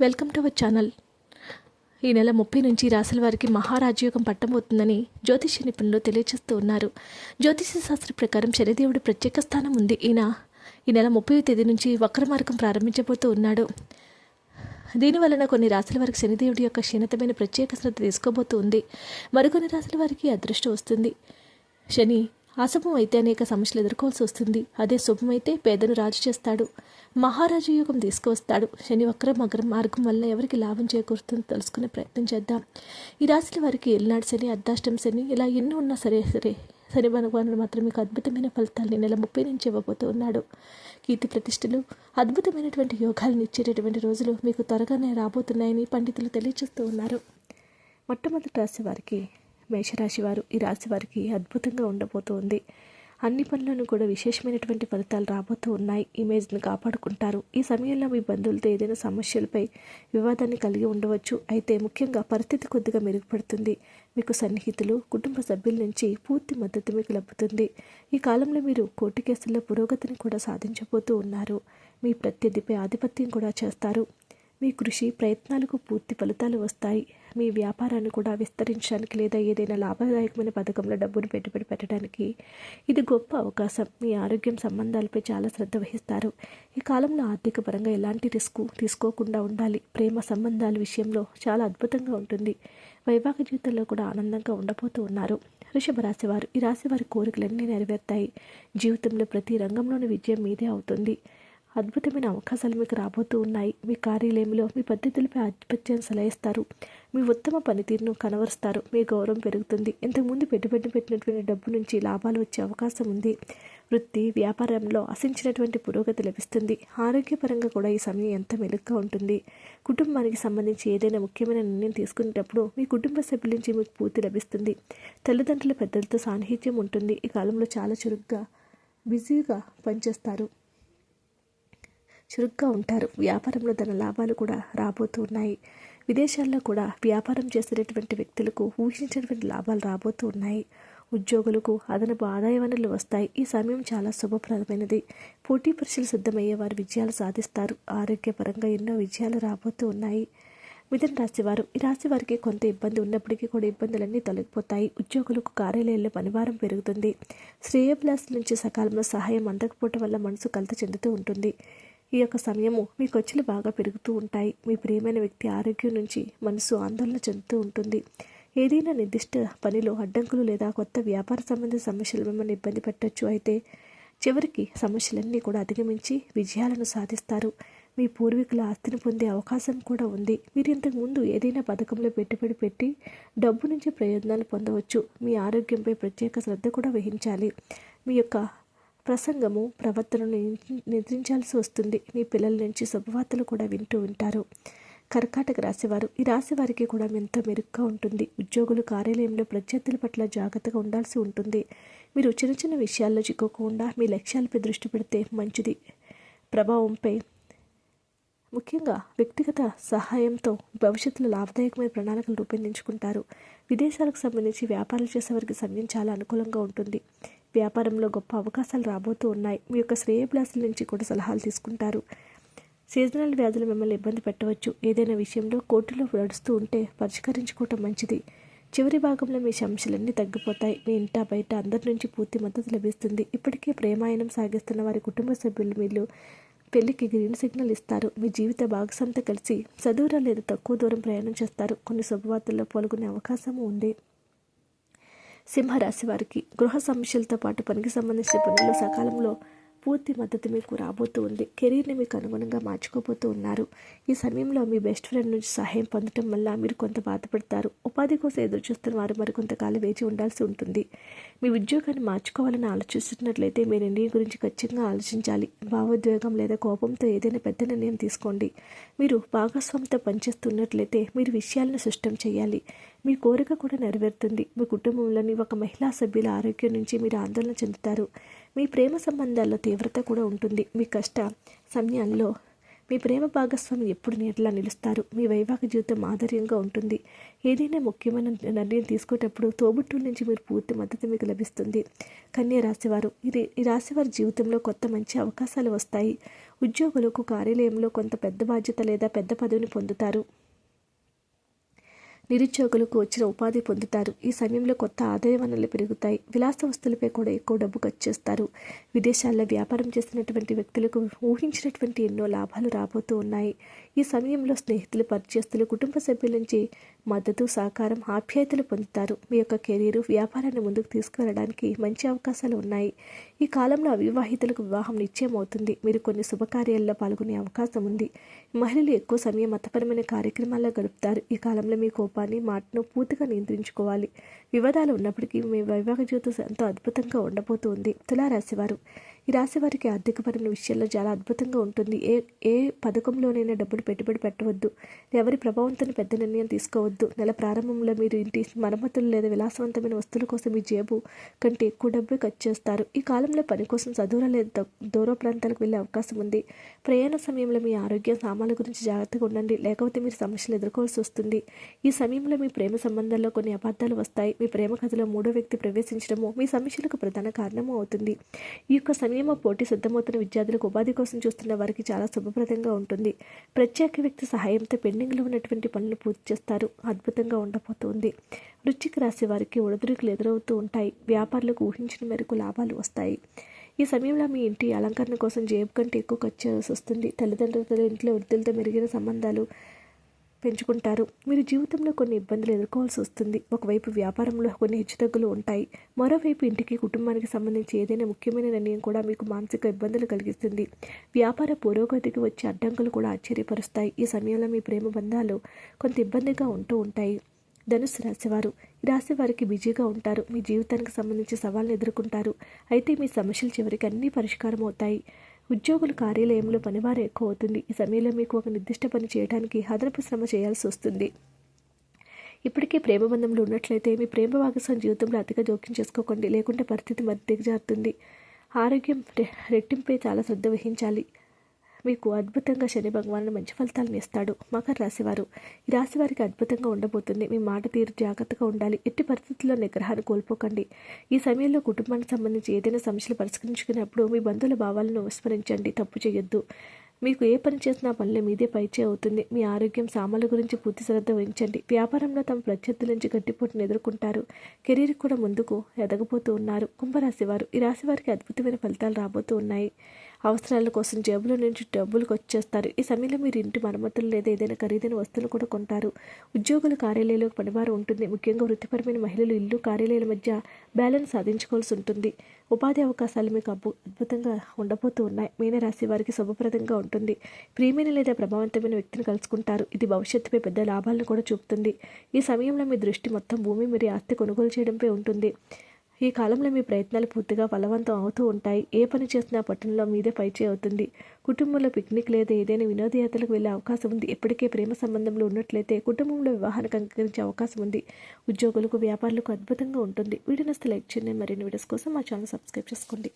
Welcome to our channel. ఈ నెల ముప్పై నుంచి రాశుల వారికి మహారాజయోగం పట్టబోతుందని జ్యోతిష నిపుణులు తెలియజేస్తూ ఉన్నారు. జ్యోతిష శాస్త్ర ప్రకారం శనిదేవుడి ప్రత్యేక స్థానం ఉంది. ఈయన ఈ నెల ముప్పై తేదీ నుంచి వక్ర మార్గం ప్రారంభించబోతూ ఉన్నాడు. దీనివలన కొన్ని రాశుల వారికి శనిదేవుడి యొక్క క్షీణతమైన ప్రత్యేక శ్రద్ధ తీసుకోబోతూ ఉంది. మరికొన్ని రాశుల వారికి అదృష్టం వస్తుంది. శని అశుభం అయితే అనేక సమస్యలు ఎదుర్కోవాల్సి వస్తుంది. అదే శుభమైతే పేదను రాజు చేస్తాడు. మహారాజు యోగం తీసుకువస్తాడు. శని వక్ర మకర మార్గం వల్ల ఎవరికి లాభం చేకూరుతుందో తెలుసుకునే ప్రయత్నం చేద్దాం. ఈ రాశుల వారికి ఎల్నాడు శని అర్ధాష్టం శని ఇలా ఎన్నో ఉన్నా సరే సరే శని భగవానుడు మాత్రం మీకు అద్భుతమైన ఫలితాలని నెల ముప్పై నుంచి ఇవ్వబోతూ ఉన్నాడు. కీర్తి ప్రతిష్టలు అద్భుతమైనటువంటి యోగాలను ఇచ్చేటటువంటి రోజులు మీకు త్వరగానే రాబోతున్నాయని పండితులు తెలియజేస్తూ ఉన్నారు. మొట్టమొదటి రాశి వారికి మేషరాశి వారు ఈ రాశి వారికి అద్భుతంగా ఉండబోతోంది. అన్ని పనులను కూడా విశేషమైనటువంటి ఫలితాలు రాబోతూ ఉన్నాయి. ఇమేజ్ని కాపాడుకుంటారు. ఈ సమయంలో మీ బంధువులతో ఏదైనా సమస్యలపై వివాదాన్ని కలిగి ఉండవచ్చు. అయితే ముఖ్యంగా పరిస్థితి కొద్దిగా మెరుగుపడుతుంది. మీకు సన్నిహితులు కుటుంబ సభ్యుల నుంచి పూర్తి మద్దతు మీకు లభుతుంది ఈ కాలంలో మీరు కోర్టు కేసుల్లో పురోగతిని కూడా సాధించబోతూ ఉన్నారు. మీ ప్రత్యర్థిపై ఆధిపత్యం కూడా చేస్తారు. మీ కృషి ప్రయత్నాలకు పూర్తి ఫలితాలు వస్తాయి. మీ వ్యాపారాన్ని కూడా విస్తరించడానికి లేదా ఏదైనా లాభదాయకమైన పథకంలో డబ్బును పెట్టుబడి పెట్టడానికి ఇది గొప్ప అవకాశం. మీ ఆరోగ్యం సంబంధాలపై చాలా శ్రద్ధ వహిస్తారు. ఈ కాలంలో ఆర్థిక పరంగా ఎలాంటి రిస్క్ తీసుకోకుండా ఉండాలి. ప్రేమ సంబంధాల విషయంలో చాలా అద్భుతంగా ఉంటుంది. వైవాహిక జీవితంలో కూడా ఆనందంగా ఉండబోతూ ఉన్నారు. వృషభ రాశి వారు ఈ రాశి వారి కోరికలన్నీ నెరవేరుతాయి. జీవితంలో ప్రతి రంగంలోని విజయం మీదే అవుతుంది. అద్భుతమైన అవకాశాలు మీకు రాబోతూ ఉన్నాయి. మీ కార్యాలయంలో మీ పద్ధతులపై ఆధిపత్యం సలహిస్తారు. మీ ఉత్తమ పనితీరును కనవరుస్తారు. మీ గౌరవం పెరుగుతుంది. ఇంతకుముందు పెట్టుబడి పెట్టినటువంటి డబ్బు నుంచి లాభాలు వచ్చే అవకాశం ఉంది. వృత్తి వ్యాపారంలో ఆశించినటువంటి పురోగతి లభిస్తుంది. ఆరోగ్యపరంగా కూడా ఈ సమయం ఎంత మెలుగ్గా ఉంటుంది. కుటుంబానికి సంబంధించి ఏదైనా ముఖ్యమైన నిర్ణయం తీసుకునేటప్పుడు మీ కుటుంబ సభ్యుల నుంచి మీకు పూర్తి లభిస్తుంది. తల్లిదండ్రుల పెద్దలతో సాన్నిహిత్యం ఉంటుంది. ఈ కాలంలో చాలా చురుగ్గా బిజీగా పనిచేస్తారు. చురుగ్గా ఉంటారు. వ్యాపారంలో ధన లాభాలు కూడా రాబోతూ ఉన్నాయి విదేశాల్లో కూడా వ్యాపారం చేసేటటువంటి వ్యక్తులకు ఊహించినటువంటి లాభాలు రాబోతూ ఉన్నాయి ఉద్యోగులకు అదనపు ఆదాయ వనరులు వస్తాయి. ఈ సమయం చాలా శుభప్రదమైనది. పోటీ పరీక్షలు సిద్ధమయ్యే వారు విజయాలు సాధిస్తారు. ఆరోగ్యపరంగా ఎన్నో విజయాలు రాబోతూ ఉన్నాయి మిథున రాశివారు ఈ రాశి వారికి కొంత ఇబ్బంది ఉన్నప్పటికీ కూడా ఇబ్బందులన్నీ తొలగిపోతాయి. ఉద్యోగులకు కార్యాలయాల్లో పనిభారం పెరుగుతుంది. శ్రేయభిలాషుల నుంచి సకాలంలో సహాయం అందకపోవటం వల్ల మనసు కలత చెందుతూ ఉంటుంది. ఈ యొక్క సమయము మీ ఖర్చులు బాగా పెరుగుతూ ఉంటాయి. మీ ప్రియమైన వ్యక్తి ఆరోగ్యం నుంచి మనసు ఆందోళన చెందుతూ ఉంటుంది. ఏదైనా నిర్దిష్ట పనిలో అడ్డంకులు లేదా కొత్త వ్యాపార సంబంధిత సమస్యలు మిమ్మల్ని ఇబ్బంది పెట్టచ్చు. అయితే చివరికి సమస్యలన్నీ కూడా అధిగమించి విజయాలను సాధిస్తారు. మీ పూర్వీకుల ఆస్తిని పొందే అవకాశం కూడా ఉంది. మీరు ఇంతకుముందు ఏదైనా పథకంలో పెట్టుబడి పెట్టి డబ్బు నుంచి ప్రయోజనాలు పొందవచ్చు. మీ ఆరోగ్యంపై ప్రత్యేక శ్రద్ధ కూడా వహించాలి. మీ యొక్క ప్రసంగము ప్రవర్తనను నిద్రించాల్సి వస్తుంది. మీ పిల్లల నుంచి శుభవార్తలు కూడా వింటూ ఉంటారు. కర్కాటక రాశివారు ఈ రాశి వారికి కూడా ఎంతో మెరుగ్గా ఉంటుంది. ఉద్యోగులు కార్యాలయంలో ప్రత్యర్థుల పట్ల జాగ్రత్తగా ఉండాల్సి ఉంటుంది. మీరు చిన్న చిన్న విషయాల్లో చిక్కుకోకుండా మీ లక్ష్యాలపై దృష్టి పెడితే మంచిది. ప్రభావంపై ముఖ్యంగా వ్యక్తిగత సహాయంతో భవిష్యత్తులో లాభదాయకమైన ప్రణాళికలు రూపొందించుకుంటారు. విదేశాలకు సంబంధించి వ్యాపారాలు చేసేవారికి సమయం చాలా అనుకూలంగా ఉంటుంది. వ్యాపారంలో గొప్ప అవకాశాలు రాబోతూ ఉన్నాయి. మీ యొక్క శ్రేయభిలాసుల నుంచి కూడా సలహాలు తీసుకుంటారు. సీజనల్ వ్యాధులు మిమ్మల్ని ఇబ్బంది పెట్టవచ్చు. ఏదైనా విషయంలో కోర్టులో నడుస్తూ ఉంటే పరిష్కరించుకోవటం మంచిది. చివరి భాగంలో మీ సమస్యలన్నీ తగ్గిపోతాయి. మీ ఇంట బయట అందరి నుంచి పూర్తి మద్దతు లభిస్తుంది. ఇప్పటికే ప్రేమాయణం సాగిస్తున్న వారి కుటుంబ సభ్యులు మీరు పెళ్ళికి గ్రీన్ సిగ్నల్ ఇస్తారు. మీ జీవిత భాగస్వామితో కలిసి చదువురా లేదా తక్కువ దూరం ప్రయాణం చేస్తారు. కొన్ని శుభవార్తల్లో పాల్గొనే అవకాశము ఉంది. సింహరాశి వారికి గృహ సమస్యలతో పాటు పనికి సంబంధించిన పనులు సకాలంలో పూర్తి మద్దతు మీకు రాబోతూ ఉంది కెరీర్ని మీకు అనుగుణంగా మార్చుకోబోతూ ఉన్నారు. ఈ సమయంలో మీ బెస్ట్ ఫ్రెండ్ నుంచి సహాయం పొందడం వల్ల మీరు కొంత బాధపడతారు. ఉపాధి కోసం ఎదురు చూస్తున్న వారు మరికొంతకాలం వేచి ఉండాల్సి ఉంటుంది. మీ ఉద్యోగాన్ని మార్చుకోవాలని ఆలోచిస్తున్నట్లయితే మీ నిర్ణయం గురించి ఖచ్చితంగా ఆలోచించాలి. భావోద్వేగం లేదా కోపంతో ఏదైనా పెద్ద నిర్ణయం తీసుకోండి. మీరు భాగస్వామితో పనిచేస్తున్నట్లయితే మీరు విషయాలను స్పష్టం చేయాలి. మీ కోరిక కూడా నెరవేరుతుంది. మీ కుటుంబంలోని ఒక మహిళా సభ్యుల ఆరోగ్యం నుంచి మీరు ఆందోళన చెందుతారు. మీ ప్రేమ సంబంధాల్లో తీవ్రత కూడా ఉంటుంది. మీ కష్ట సమయాల్లో మీ ప్రేమ భాగస్వామి ఎప్పుడు నీటిలా నిలుస్తారు. మీ వైవాహిక జీవితం ఆధర్యంగా ఉంటుంది. ఏదైనా ముఖ్యమైన నిర్ణయం తీసుకునేటప్పుడు తోబుట్టు నుంచి మీరు పూర్తి మద్దతు మీకు లభిస్తుంది. కన్యా రాశివారు ఇది ఈ రాశివారి జీవితంలో కొత్త మంచి అవకాశాలు వస్తాయి. ఉద్యోగులకు కార్యాలయంలో కొంత పెద్ద బాధ్యత లేదా పెద్ద పదవిని పొందుతారు. నిరుద్యోగులకు వచ్చిన ఉపాధి పొందుతారు. ఈ సమయంలో కొత్త ఆదాయ వనరులు పెరుగుతాయి. విలాస వస్తువులపై కూడా ఎక్కువ డబ్బు ఖర్చు చేస్తారు. విదేశాల్లో వ్యాపారం చేసినటువంటి వ్యక్తులకు ఊహించినటువంటి ఎన్నో లాభాలు రాబోతూ ఉన్నాయి. ఈ సమయంలో స్నేహితులు పరిచయస్తులు కుటుంబ సభ్యుల నుంచి మద్దతు సహకారం ఆప్యాయతలు పొందుతారు. మీ యొక్క కెరీరు వ్యాపారాన్ని ముందుకు తీసుకువెళ్ళడానికి మంచి అవకాశాలు ఉన్నాయి. ఈ కాలంలో అవివాహితులకు వివాహం నిశ్చయమవుతుంది. మీరు కొన్ని శుభకార్యాల్లో పాల్గొనే అవకాశం ఉంది. మహిళలు ఎక్కువ సమయం మతపరమైన కార్యక్రమాల్లో గడుపుతారు. ఈ కాలంలో మీ కోపాన్ని మాటను పూర్తిగా నియంత్రించుకోవాలి. వివాదాలు ఉన్నప్పటికీ మీ వైవాహిక జీవితం ఎంతో అద్భుతంగా ఉండబోతుంది. తులారాశివారు ఈ రాశి వారికి ఆర్థికపరమైన విషయాల్లో చాలా అద్భుతంగా ఉంటుంది. ఏ ఏ పథకంలోనైనా డబ్బులు పెట్టుబడి పెట్టవద్దు. ఎవరి ప్రభావంతో పెద్ద నిర్ణయం తీసుకోవద్దు. నెల ప్రారంభంలో మీరు ఇంటి మరమ్మతులు లేదా విలాసవంతమైన వస్తువుల కోసం మీ జేబు కంటే ఎక్కువ డబ్బు ఖర్చు చేస్తారు. ఈ కాలంలో పని కోసం చదువుల లేదా దూర ప్రాంతాలకు వెళ్ళే అవకాశం ఉంది. ప్రయాణ సమయంలో మీ ఆరోగ్య సామాన్ల గురించి జాగ్రత్తగా ఉండండి. లేకపోతే మీరు సమస్యలు ఎదుర్కోవాల్సి వస్తుంది. ఈ సమయంలో మీ ప్రేమ సంబంధాల్లో కొన్ని అబద్ధాలు వస్తాయి. మీ ప్రేమ కథలో మూడో వ్యక్తి ప్రవేశించడము మీ సమస్యలకు ప్రధాన కారణము అవుతుంది. ఈ యొక్క నియమ పోటీ సిద్ధమవుతున్న విద్యార్థులకు ఉపాధి కోసం చూస్తున్న వారికి చాలా శుభప్రదంగా ఉంటుంది. ప్రత్యేక వ్యక్తి సహాయంతో పెండింగ్లో ఉన్నటువంటి పనులు పూర్తి చేస్తారు. అద్భుతంగా ఉండబోతుంది. వృశ్చిక రాశి వారికి ఒడిదుడుకులు ఎదురవుతూ ఉంటాయి. వ్యాపారులకు ఊహించిన మేరకు లాభాలు వస్తాయి. ఈ సమయంలో మీ ఇంటి అలంకరణ కోసం జేబు కంటే ఎక్కువ ఖర్చు వస్తుంది. తల్లిదండ్రుల ఇంట్లో వృద్ధులతో మెరుగైన సంబంధాలు పెంచుకుంటారు. మీరు జీవితంలో కొన్ని ఇబ్బందులు ఎదుర్కోవాల్సి వస్తుంది. ఒకవైపు వ్యాపారంలో కొన్ని హెచ్చుతగ్గులు ఉంటాయి. మరోవైపు ఇంటికి కుటుంబానికి సంబంధించి ఏదైనా ముఖ్యమైన నిర్ణయం కూడా మీకు మానసిక ఇబ్బందులు కలిగిస్తుంది. వ్యాపార పురోగతికి వచ్చే అడ్డంకులు కూడా ఆశ్చర్యపరుస్తాయి. ఈ సమయంలో మీ ప్రేమ బంధాలు కొంత ఇబ్బందిగా ఉంటూ ఉంటాయి. ధనుసు రాశివారు ఈ రాశి వారికి బిజీగా ఉంటారు. మీ జీవితానికి సంబంధించి సవాళ్ళను ఎదుర్కొంటారు. అయితే మీ సమస్యలు చివరికి అన్నీ పరిష్కారం అవుతాయి ఉద్యోగుల కార్యాలయంలో పనివారు ఎక్కువ అవుతుంది ఈ సమయంలో మీకు ఒక నిర్దిష్ట పని చేయడానికి అదనపు శ్రమ చేయాల్సి వస్తుంది. ఇప్పటికే ప్రేమ బంధంలో ఉన్నట్లయితే మీ ప్రేమ భాగస్వామి జీవితంలో అతిగా జోక్యం చేసుకోకండి. లేకుంటే పరిస్థితి మరి దిగజారుతుంది ఆరోగ్యం రె రెట్టింపై చాలా శ్రద్ధ వహించాలి. మీకు అద్భుతంగా శని భగవాను మంచి ఫలితాలను ఇస్తాడు మకర రాశివారు. ఈ రాశి వారికి అద్భుతంగా ఉండబోతుంది. మీ మాట తీరు జాగ్రత్తగా ఉండాలి. ఎట్టి పరిస్థితుల్లో నిగ్రహాన్ని కోల్పోకండి. ఈ సమయంలో కుటుంబానికి సంబంధించి ఏదైనా సమస్యలు పరిష్కరించుకున్నప్పుడు మీ బంధువుల భావాలను విస్మరించండి. తప్పు చేయొద్దు. మీకు ఏ పని చేసినా పనుల మీదే పైచే అవుతుంది. మీ ఆరోగ్యం సామాన్ల గురించి పూర్తి శ్రద్ధ వహించండి. వ్యాపారంలో తమ ప్రత్యర్థుల నుంచి గట్టిపోటును ఎదుర్కొంటారు. కెరీర్ కూడా ముందుకు ఎదగబోతూ ఉన్నారు. కుంభరాశి వారు ఈ రాశి వారికి అద్భుతమైన ఫలితాలు రాబోతూ ఉన్నాయి. అవసరాల కోసం జేబుల నుంచి డబ్బులు వచ్చేస్తారు ఈ సమయంలో మీరు ఇంటి మరమ్మతులు లేదా ఏదైనా ఖరీదైన వస్తువులు కూడా కొంటారు. ఉద్యోగుల కార్యాలయంలో పనివారు ఉంటుంది. ముఖ్యంగా వృత్తిపరమైన మహిళలు ఇల్లు కార్యాలయాల మధ్య బ్యాలెన్స్ సాధించుకోవాల్సి ఉంటుంది. ఉపాధి అవకాశాలు మీకు అబ్బు అద్భుతంగా ఉండబోతూ ఉన్నాయి. మీనరాశి వారికి శుభప్రదంగా ఉంటుంది. ప్రియమైన లేదా ప్రభావంతమైన వ్యక్తిని కలుసుకుంటారు. ఇది భవిష్యత్తుపై పెద్ద లాభాలను కూడా చూపుతుంది. ఈ సమయంలో మీ దృష్టి మొత్తం భూమి మరియు ఆస్తి కొనుగోలు చేయడంపై ఉంటుంది. ఈ కాలంలో మీ ప్రయత్నాలు పూర్తిగా ఫలవంతం అవుతూ ఉంటాయి. ఏ పని చేసినా పట్టణంలో మీదే పైచే అవుతుంది కుటుంబంలో పిక్నిక్ లేదా ఏదైనా వినోదయాత్రలకు వెళ్ళే అవకాశం ఉంది. ఇప్పటికే ప్రేమ సంబంధంలో ఉన్నట్లయితే కుటుంబంలో వివాహానికి అంగీకరించే అవకాశం ఉంది. ఉద్యోగులకు వ్యాపారులకు అద్భుతంగా ఉంటుంది. వీడియో నస్తే లైక్ చేయండి. మరిన్ని వీడియోస్ కోసం మా ఛానల్ సబ్స్క్రైబ్ చేసుకోండి.